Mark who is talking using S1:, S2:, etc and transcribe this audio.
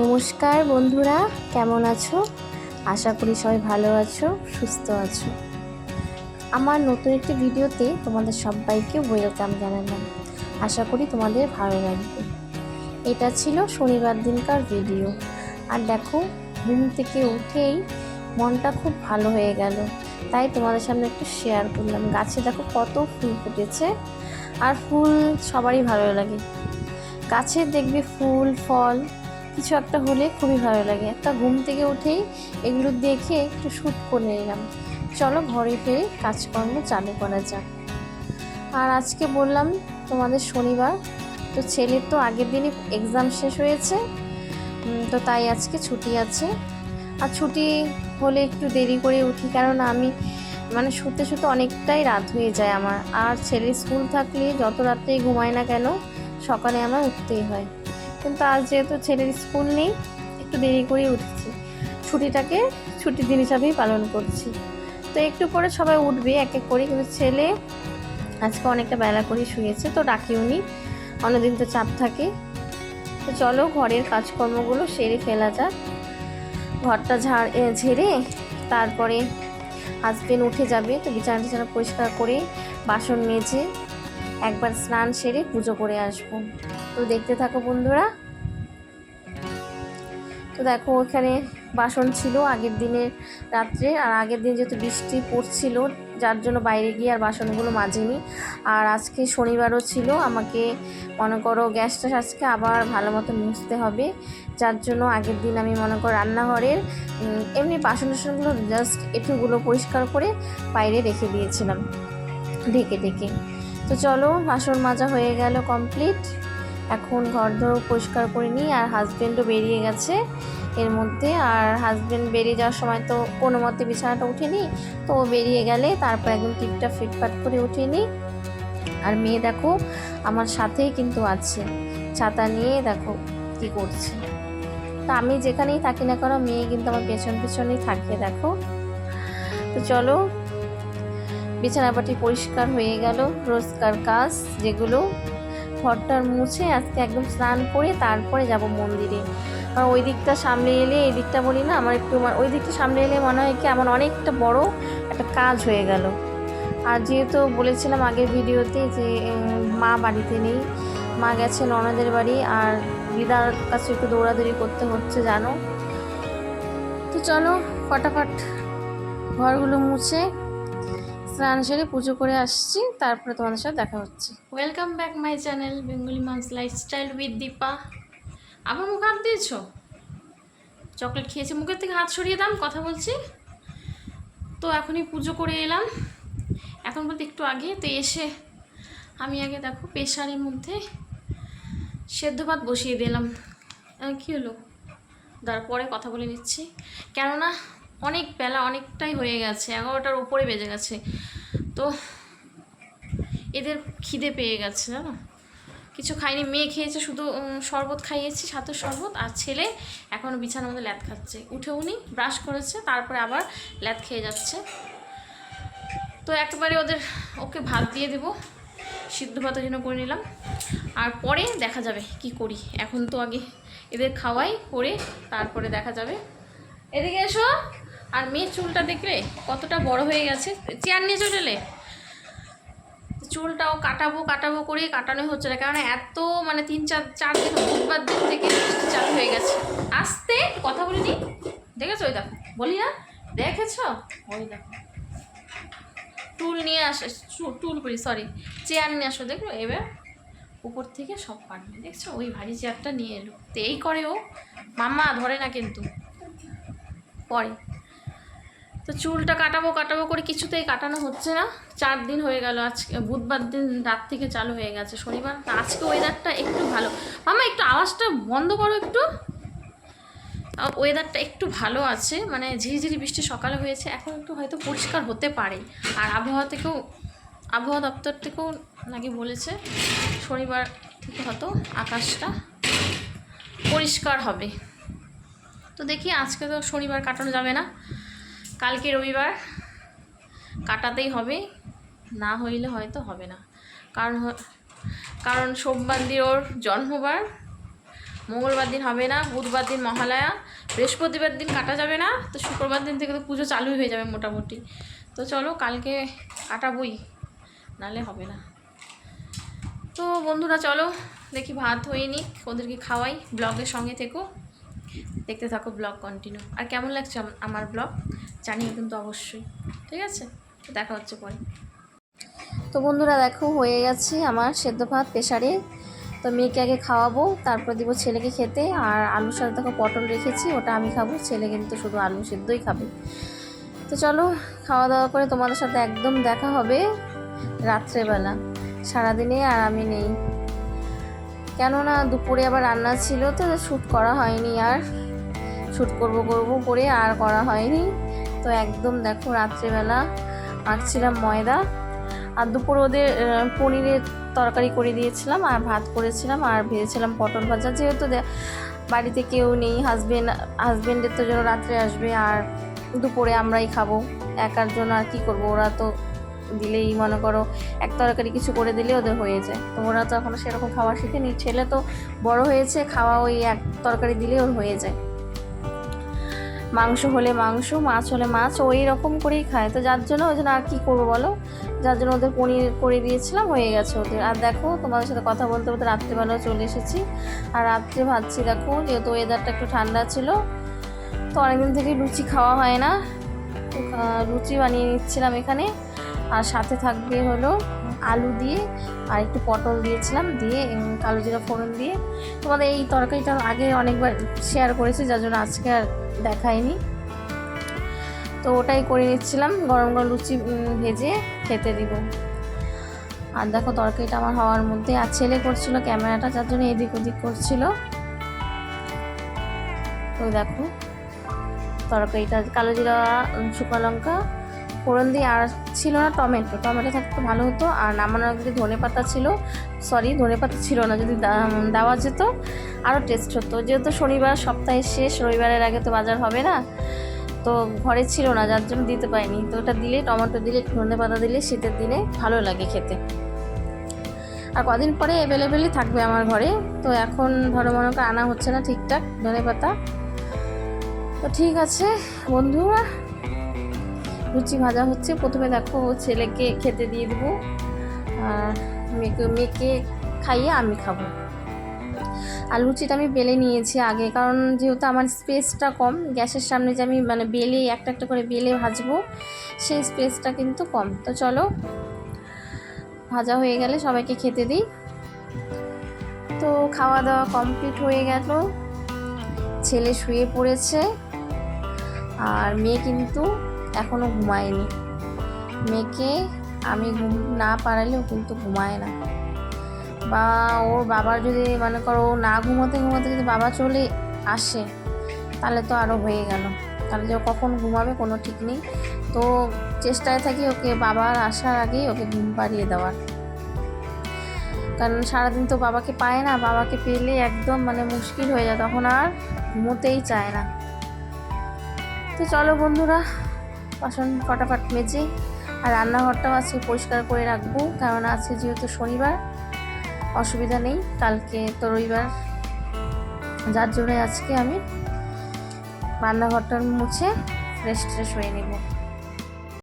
S1: নমস্কার বন্ধুরা, কেমন আছো? আশা করি সবাই ভালো আছো, সুস্থ আছো। আমার নতুন একটি ভিডিওতে তোমাদের সবাইকে ওয়েলকাম জানালাম। আশা করি তোমাদের ভালো লাগবে। এটা ছিল শনিবার দিনকার ভিডিও আর দেখো, ঘুম থেকে উঠেই মনটা খুব ভালো হয়ে গেল। তাই তোমাদের সামনে একটু শেয়ার করলাম। গাছে দেখো কত ফুল ফুটেছে। আর ফুল সবারই ভালো লাগে। গাছে দেখবে ফুল, ফল কিছু একটা হলে খুবই ভালো লাগে। তা ঘুম থেকে উঠেই এগুলো দেখে একটু শ্যুট করে নিলাম। চলো ঘরে ফিরে কাজকর্ম চালু করা যাক। আর আজকে বললাম তোমাদের শনিবার, তো ছেলের তো আগের দিনই এক্সাম শেষ হয়েছে। তো তাই আজকে ছুটি আছে। আর ছুটি হলে একটু দেরি করে উঠি, কারণ আমি মানে শুতে শুতে অনেকটাই রাত হয়ে যায় আমার। আর ছেলে স্কুল থাকলে যত রাত্রেই ঘুমায় না কেন, সকালে আমার উঠতেই হয়। কিন্তু আজ যেহেতু ছেলের স্কুল নেই, একটু দেরি করেই উঠছি। ছুটিটাকে ছুটির দিন হিসাবেই পালন করছি। তো একটু পরে সবাই উঠবে, এক এক করে। কিন্তু ছেলে আজকে অনেকটা বেলা করে শুয়েছে, তো ডাকিও নি। অন্যদিন তো চাপ থাকে। তো চলো ঘরের কাজকর্মগুলো সেরে ফেলা যাক। ঘরটা ঝাড় ঝেড়ে তারপরে হাজবেন্ড উঠে যাবে। তো বিছানা টিছানা পরিষ্কার করে, বাসন মেজে একবার স্নান সেরে পুজো করে আসব। তো দেখতে থাকো বন্ধুরা। তো দেখো, ওখানে বাসন ছিল আগের দিনের রাত্রে, আর আগের দিন যেহেতু বৃষ্টি পড়ছিল, যার জন্য বাইরে গিয়ে আর বাসনগুলো মাজিনি। আর আজকে শনিবারও ছিল, আমাকে মনে করো গ্যাসটা আজকে আবার ভালো মতো মুছতে হবে। যার জন্য আগের দিন আমি মনে করো রান্নাঘরের এমনি বাসন টাসনগুলো জাস্ট একটুগুলো পরিষ্কার করে বাইরে রেখে দিয়েছিলাম। ঢেকে ঢেকে। তো চলো বাসন মাজা হয়ে গেল কমপ্লিট এখন ঘর ধর পরিষ্কার করে নিই, আর হাজব্যান্ডও বেরিয়ে গেছে এর মধ্যে। আর হাজব্যান্ড বেরিয়ে যাওয়ার সময় তো কোনো মতে বিছানাটা উঠে নিই, তো ও বেরিয়ে গেলে তারপর একদম টিপটা ফিটফাট করে উঠে নিই। আর মেয়ে দেখো, আমার সাথেই কিন্তু আছে, ছাতা নিয়ে দেখো কি করছে। তা আমি যেখানেই থাকি না কেন, মেয়ে কিন্তু আমার পেছন পেছনেই থাকে, দেখো। তো চলো বিছানাপাটি পরিষ্কার হয়ে গেল, রোজকার কাজ যেগুলো। ঘরটার মুছে আজকে একদম স্নান করে তারপরে যাব মন্দিরে। আর ওই দিকটা সামনে এলে এই দিকটা বলি না, আমার একটু ওই দিকটা সামনে এলে মনে হয় কি আমার অনেকটা বড় একটা কাজ হয়ে গেল। আর যেহেতু বলেছিলাম আগের ভিডিওতে যে মা বাড়িতে নেই, মা গেছে ননদের বাড়ি আর দিদার কাছে একটু দৌড়াদৌড়ি করতে হচ্ছে, জানো? তো চলো, ফটাফট ঘরগুলো মুছে স্নান সেরে পুজো করে আসছি, তারপরে তোমাদের সাথে দেখা হচ্ছে। Welcome back my channel Bengali moms lifestyle with Dipa আবার মুখ হাত দিয়েছ? চকলেট খেয়েছে, মুখের থেকে হাত সরিয়ে দাম কথা বলছি। তো এখনই পুজো করে এলাম। এখন বলতে একটু আগে, তো এসে আমি আগে দেখো প্রেশারের মধ্যে সেদ্ধ ভাত বসিয়ে দিলাম। কী হলো? তারপরে কথা বলে নিচ্ছি। কেননা অনেক বেলা, অনেকটাই হয়ে গেছে, এগারোটার উপরে বেজে গেছে। তো এদের খিদে পেয়ে গেছে, জানো? কিছু খাইনি, মেয়ে খেয়েছে, শুধু শরবত খাইয়েছি, সাথে শরবত, আর ছেলে এখনও বিছানার মধ্যে ল্যাদ খাচ্ছে। উঠেও নি, ব্রাশ করেছে, তারপরে আবার ল্যাদ খেয়ে যাচ্ছে। তো একেবারে ওদের, ওকে ভাত দিয়ে দেবো, সিদ্ধ ভাতের জন্য করে নিলাম। আর পরে দেখা যাবে কি করি, এখন তো আগে এদের খাওয়াই, করে তারপরে দেখা যাবে। এদিকে এসো। আর মেয়ের চুলটা দেখলে কতটা বড় হয়ে গেছে। চেয়ার নিয়ে চলে চুলটাও কাটাবো কাটাবো করে কাটানো হচ্ছে না। কারণ এত মানে তিন চার চার দিন বুধবার দিন থেকে চালু হয়ে গেছে। আসতে কথা বলিনি দেখেছ ওই দেখো? বলি না। দেখেছ? ওই দেখো। টুল নিয়ে আসে টুল করি সরি চেয়ার নিয়ে আসো। দেখো এবার উপর থেকে সব পারবে। দেখছ? ওই ভারী চেয়ারটা নিয়ে এলো। তো এই করে ও। মাম্মা ধরে না কিন্তু। পরে। তো চুলটা কাটাবো কাটাবো করে কিছুতেই কাটানো হচ্ছে না। চার দিন হয়ে গেল আজকে, বুধবার দিন রাত থেকে চালু হয়ে গেছে শনিবার। আজকে ওয়েদারটা একটু ভালো। মামা, একটু আওয়াজটা বন্ধ করো একটু। ওয়েদারটা একটু ভালো আছে মানে ঝিরিঝিরি বৃষ্টি সকালে হয়েছে, এখন একটু হয়তো পরিষ্কার হতে পারে। আর আবহাওয়া থেকেও, আবহাওয়া দপ্তর থেকেও নাকি বলেছে, শনিবার থেকে হয়তো আকাশটা পরিষ্কার হবে। তো দেখি আজকে তো শনিবার কাটানো যাবে না। কালকে রবিবার, কাটাতেই হবে, না হইলে হয়তো হবে না। কারণ কারণ সোমবার দিয়ে ওর জন্মবার, মঙ্গলবার দিন হবে না, বুধবার দিন মহালয়া, বৃহস্পতিবার দিন কাটা যাবে না, তো শুক্রবার দিন থেকে তো পুজো চালুই হয়ে যাবে মোটামুটি। তো চলো কালকে কাটাবই, নালে হবে না। তো বন্ধুরা চলো, দেখি ভাত হয়ে নিক, ওদেরকে খাওয়াই, ব্লগের সঙ্গে থেকো, দেখতে থাকো ব্লগ কন্টিনিউ। আর কেমন লাগছে আমার ব্লগ? জানিয়ে কিন্তু অবশ্যই। ঠিক আছে? তো দেখা হচ্ছে পরে। তো বন্ধুরা দেখো, হয়ে গেছে আমার সেদ্ধ ভাত প্রেশারে তো মেয়েকে আগে খাওয়াবো, তারপর দিব ছেলেকে খেতে। আর আলুর সাথে দেখো পটল রেখেছি, ওটা আমি খাব। ছেলে কিন্তু শুধু আলু সেদ্ধই খাবে। তো চলো, খাওয়া দাওয়া করে তোমাদের সাথে একদম দেখা হবে রাত্রেবেলা। সারাদিনে আর আমি নেই। কেননা দুপুরে আবার রান্না ছিল, তো শ্যুট করা হয়নি আর। শ্যুট করব করব করে আর করা হয়নি। তো একদম দেখো রাত্রেবেলা মাখছিলাম ময়দা। আর দুপুরে ওদের পনিরের তরকারি করে দিয়েছিলাম, আর ভাত করেছিলাম, আর ভেজেছিলাম পটল ভাজা। যেহেতু বাড়িতে কেউ নেই হাজবেন্ড হাজবেন্ডের তো যেন রাত্রে আসবে, আর দুপুরে আমরাই খাব। একার জন্য আর কি করব? ওরা তো দিলেই, মনে করো, এক তরকারি কিছু করে দিলে ওদের হয়ে যায়। তো ওরা তো এখনও সেরকম খাওয়া শিখেনি। ছেলে তো বড় হয়েছে, খাওয়া ওই এক তরকারি দিলে ওর হয়ে যায়। মাংস হলে মাংস, মাছ হলে মাছ, ওই রকম করেই খায়। তো যার জন্য ওই জন্য আর কী করব বলো? যার জন্য ওদের পনির করে দিয়েছিলাম, হয়ে গেছে ওদের। আর দেখো, তোমাদের সাথে কথা বলতে বলতে রাত্রিবেলাও চলে এসেছি। আর রাত্রে ভাবছি, দেখো, যেহেতু ওয়েদারটা একটু ঠান্ডা ছিল, তো অনেকদিন থেকে লুচি খাওয়া হয় না। লুচি বানিয়ে নিচ্ছিলাম এখানে। আর সাথে থাকবে হলো আলু দিয়ে, আর একটু পটল দিয়েছিলাম দিয়ে কালো জিরা ফোড়ন দিয়ে। তোমাদের এই তরকারিটা আগে অনেকবার শেয়ার করেছি, যার জন্য আজকে আর দেখায়নি তো ওটাই করে নিচ্ছিলাম, গরম গরম লুচি ভেজে খেতে দিব। আর দেখো তরকারিটা আমার হওয়ার মধ্যে, আর ছেলে করছিল ক্যামেরাটা, যার জন্য এদিক ওদিক করছিল। তো দেখো, তরকারিটা কালো জিরা, শুকনো লঙ্কা ফোড়ন দিয়ে, আর ছিল না টমেটো। টমেটো থাকতে ভালো হতো, আর নামানোর যদি ধনে পাতা ছিল সরি ধনে পাতা ছিল না, যদি দেওয়া যেত আরও টেস্ট হতো। যেহেতু শনিবার সপ্তাহের শেষ, রবিবারের আগে তো বাজার হবে না, তো ঘরে ছিল না, যার জন্য দিতে পারিনি। তো ওটা দিলে, টমেটো দিলে, ধনে পাতা দিলে, শীতের দিনে ভালো লাগে খেতে। আর কদিন পরে অ্যাভেলেবেলই থাকবে আমার ঘরে। তো এখন ধরো মনে আনা হচ্ছে না ঠিকঠাক ধনে পাতা। তো ঠিক আছে বন্ধুরা লুচি ভাজা হচ্ছে। প্রথমে দেখো ছেলেকে খেতে দিয়ে দেবো। আর মেয়েকে মেয়েকে খাইয়ে আমি খাব। আর লুচিটা আমি বেলে নিয়েছি আগে, কারণ যেহেতু আমার স্পেসটা কম, গ্যাসের সামনে যে আমি মানে বেলে, একটা একটা করে বেলে ভাজবো, সেই স্পেসটা কিন্তু কম। তো চলো, ভাজা হয়ে গেলে সবাইকে খেতে দিই। তো খাওয়া দাওয়া কমপ্লিট হয়ে গেল। ছেলে শুয়ে পড়েছে। আর মেয়ে কিন্তু এখনও ঘুমায়নি। মেয়েকে আমি ঘুম না পারালেও কিন্তু ঘুমায় না। বা ওর বাবার যদি মনে করো না ঘুমোতে ঘুমোতে যদি বাবা চলে আসে, তাহলে তো আরও হয়ে গেল। তাহলে যে কখন ঘুমাবে কোনো ঠিক নেই। তো চেষ্টায় থাকি ওকে বাবার আসার আগেই ওকে ঘুম পাড়িয়ে দেওয়ার। কারণ সারাদিন তো বাবাকে পায় না, বাবাকে পেলে একদম মানে মুশকিল হয়ে যায়, তখন আর ঘুমোতেই চায় না। তো চলো বন্ধুরা বাসন ফটাফট মেজে আর রান্নাঘরটাও আজকে পরিষ্কার করে রাখব কারণ আজকে যেহেতু শনিবার, অসুবিধা নেই, কালকে তো রবিবার। যার জন্য আজকে আমি রান্নাঘরটা মুছে ফ্রেশ ট্রেশ হয়ে নেব।